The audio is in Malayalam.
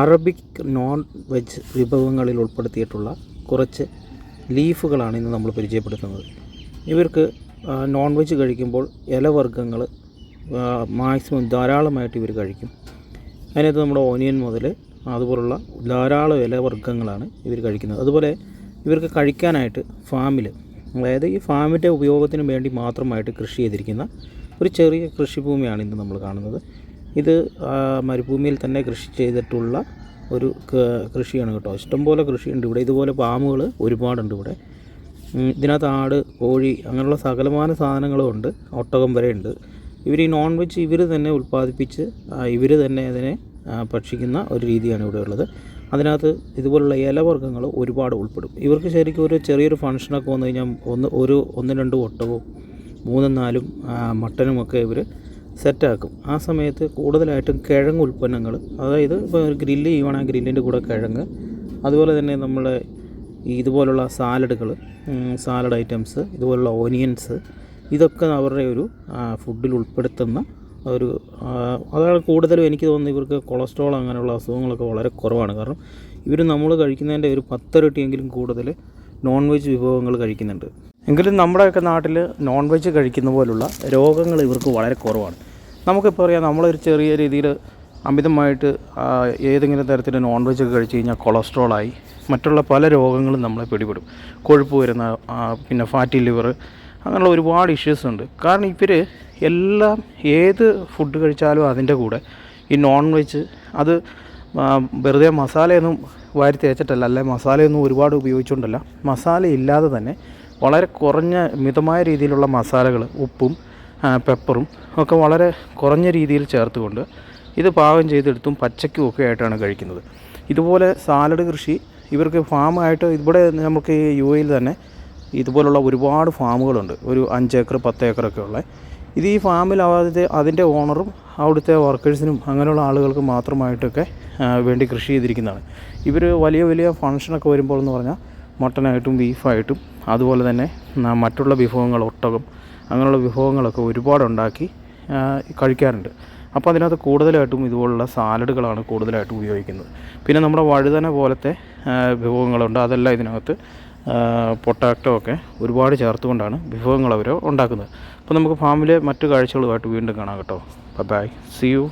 അറബിക് നോൺ വെജ് വിഭവങ്ങളിൽ ഉൾപ്പെടുത്തിയിട്ടുള്ള കുറച്ച് ലീഫുകളാണ് ഇന്ന് നമ്മൾ പരിചയപ്പെടുത്തുന്നത്. ഇവർക്ക് നോൺ വെജ് കഴിക്കുമ്പോൾ ഇലവർഗങ്ങൾ മാക്സിമം ധാരാളമായിട്ട് ഇവർ കഴിക്കും. അതിനകത്ത് നമ്മുടെ ഓനിയൻ മുതൽ അതുപോലുള്ള ധാരാളം ഇലവർഗങ്ങളാണ് ഇവർ കഴിക്കുന്നത്. അതുപോലെ ഇവർക്ക് കഴിക്കാനായിട്ട് ഫാമിൽ അതായത് ഈ ഫാമിന്റെ ഉപയോഗത്തിന് വേണ്ടി മാത്രമായിട്ട് കൃഷി ചെയ്തിരിക്കുന്ന ഒരു ചെറിയ കൃഷിഭൂമിയാണ് ഇന്ന് നമ്മൾ കാണുന്നത്. ഇത് മരുഭൂമിയിൽ തന്നെ കൃഷി ചെയ്തിട്ടുള്ള ഒരു കൃഷിയാണ് കേട്ടോ. ഇഷ്ടംപോലെ കൃഷിയുണ്ട് ഇവിടെ. ഇതുപോലെ പാമ്പുകൾ ഒരുപാടുണ്ട് ഇവിടെ. ഇതിനകത്ത് ആട് കോഴി അങ്ങനെയുള്ള സകലമാന സാധനങ്ങളും ഉണ്ട്. ഒട്ടകം വരെ ഉണ്ട്. ഇവർ ഈ നോൺ വെജ് ഇവർ തന്നെ ഉൽപ്പാദിപ്പിച്ച് ഇവർ തന്നെ അതിനെ ഭക്ഷിക്കുന്ന ഒരു രീതിയാണ് ഇവിടെ ഉള്ളത്. അതിനകത്ത് ഇതുപോലുള്ള ഇലവർഗങ്ങൾ ഒരുപാട് ഉൾപ്പെടും. ഇവർക്ക് ശരിക്കും ഒരു ചെറിയൊരു ഫംഗ്ഷനൊക്കെ വന്നു കഴിഞ്ഞാൽ ഒന്ന് ഒരു ഒന്ന് രണ്ട് ഒട്ടകവും മൂന്നും നാലും മട്ടനുമൊക്കെ ഇവർ സെറ്റാക്കും. ആ സമയത്ത് കൂടുതലായിട്ടും കിഴങ്ങ് ഉൽപ്പന്നങ്ങൾ അതായത് ഇപ്പോൾ ഒരു ഗ്രില്ല് ചെയ്യുവാണെങ്കിൽ ഗ്രില്ലിന്റെ കൂടെ കിഴങ്ങ് അതുപോലെ തന്നെ നമ്മൾ ഇതുപോലുള്ള സാലഡുകൾ സാലഡ് ഐറ്റംസ് ഇതുപോലുള്ള ഓനിയൻസ് ഇതൊക്കെ അവരുടെ ഒരു ഫുഡിൽ ഉൾപ്പെടുത്തുന്ന ഒരു അതാണ് കൂടുതലും എനിക്ക് തോന്നുന്നത് ഇവർക്ക് കൊളസ്ട്രോൾ അങ്ങനെയുള്ള അസുഖങ്ങളൊക്കെ വളരെ കുറവാണ്. കാരണം ഇവർ നമ്മൾ കഴിക്കുന്നതിന്റെ ഒരു പത്തിരട്ടിയെങ്കിലും കൂടുതൽ നോൺ വെജ് വിഭവങ്ങൾ കഴിക്കുന്നുണ്ട്. എങ്കിലും നമ്മുടെയൊക്കെ നാട്ടിൽ നോൺ വെജ് കഴിക്കുന്ന പോലുള്ള രോഗങ്ങൾ ഇവർക്ക് വളരെ കുറവാണ്. നമുക്കിപ്പോൾ അറിയാം നമ്മളൊരു ചെറിയ രീതിയിൽ അമിതമായിട്ട് ഏതെങ്കിലും തരത്തിൽ നോൺ വെജ് ഒക്കെ കഴിച്ച് കഴിഞ്ഞാൽ കൊളസ്ട്രോളായി മറ്റുള്ള പല രോഗങ്ങളും നമ്മളെ പിടിപെടും. കൊഴുപ്പ് വരുന്ന പിന്നെ ഫാറ്റി ലിവർ അങ്ങനെയുള്ള ഒരുപാട് ഇഷ്യൂസ് ഉണ്ട്. കാരണം ഇവർ എല്ലാം ഏത് ഫുഡ് കഴിച്ചാലും അതിന്റെ കൂടെ ഈ നോൺ വെജ് അത് വെറുതെ മസാലയൊന്നും വാരി തേച്ചിട്ടല്ല അല്ലെ മസാലയൊന്നും ഒരുപാട് ഉപയോഗിച്ചുകൊണ്ടല്ല മസാല ഇല്ലാതെ തന്നെ വളരെ കുറഞ്ഞ മിതമായ രീതിയിലുള്ള മസാലകൾ ഉപ്പും പെപ്പറും ഒക്കെ വളരെ കുറഞ്ഞ രീതിയിൽ ചേർത്തുകൊണ്ട് ഇത് പാകം ചെയ്തെടുത്തും പച്ചയ്ക്കും ഒക്കെ ആയിട്ടാണ് കഴിക്കുന്നത്. ഇതുപോലെ സാലഡ് കൃഷി ഇവർക്ക് ഫാമായിട്ട് ഇവിടെ നമുക്ക് ഈ യു എയിൽ തന്നെ ഇതുപോലുള്ള ഒരുപാട് ഫാമുകളുണ്ട് ഒരു അഞ്ച് ഏക്കർ പത്ത് ഏക്കറൊക്കെ ഉള്ള. ഇത് ഈ ഫാമിൽ അതിന്റെ അതിന്റെ ഓണറും അവിടുത്തെ വർക്കേഴ്സിനും അങ്ങനെയുള്ള ആളുകൾക്ക് മാത്രമായിട്ടൊക്കെ വേണ്ടി കൃഷി ചെയ്തിരിക്കുന്നതാണ്. ഇവർ വലിയ വലിയ ഫങ്ഷനൊക്കെ വരുമ്പോൾ എന്ന് പറഞ്ഞാൽ മട്ടനായിട്ടും ബീഫായിട്ടും അതുപോലെ തന്നെ മറ്റുള്ള വിഭവങ്ങൾ ഒട്ടകം അങ്ങനെയുള്ള വിഭവങ്ങളൊക്കെ ഒരുപാടുണ്ടാക്കി കഴിക്കാറുണ്ട്. അപ്പോൾ അതിനകത്ത് കൂടുതലായിട്ടും ഇതുപോലുള്ള സാലഡുകളാണ് കൂടുതലായിട്ടും ഉപയോഗിക്കുന്നത്. പിന്നെ നമ്മുടെ വഴുതന പോലത്തെ വിഭവങ്ങളുണ്ട്. അതെല്ലാം ഇതിനകത്ത് പൊട്ടാറ്റോ ഒക്കെ ഒരുപാട് ചേർത്തുകൊണ്ടാണ് വിഭവങ്ങൾ അവർ ഉണ്ടാക്കുന്നത്. അപ്പോൾ നമുക്ക് ഫാമിലെ മറ്റു കാഴ്ചകളുമായിട്ട് വീണ്ടും കാണാം കേട്ടോ. By C U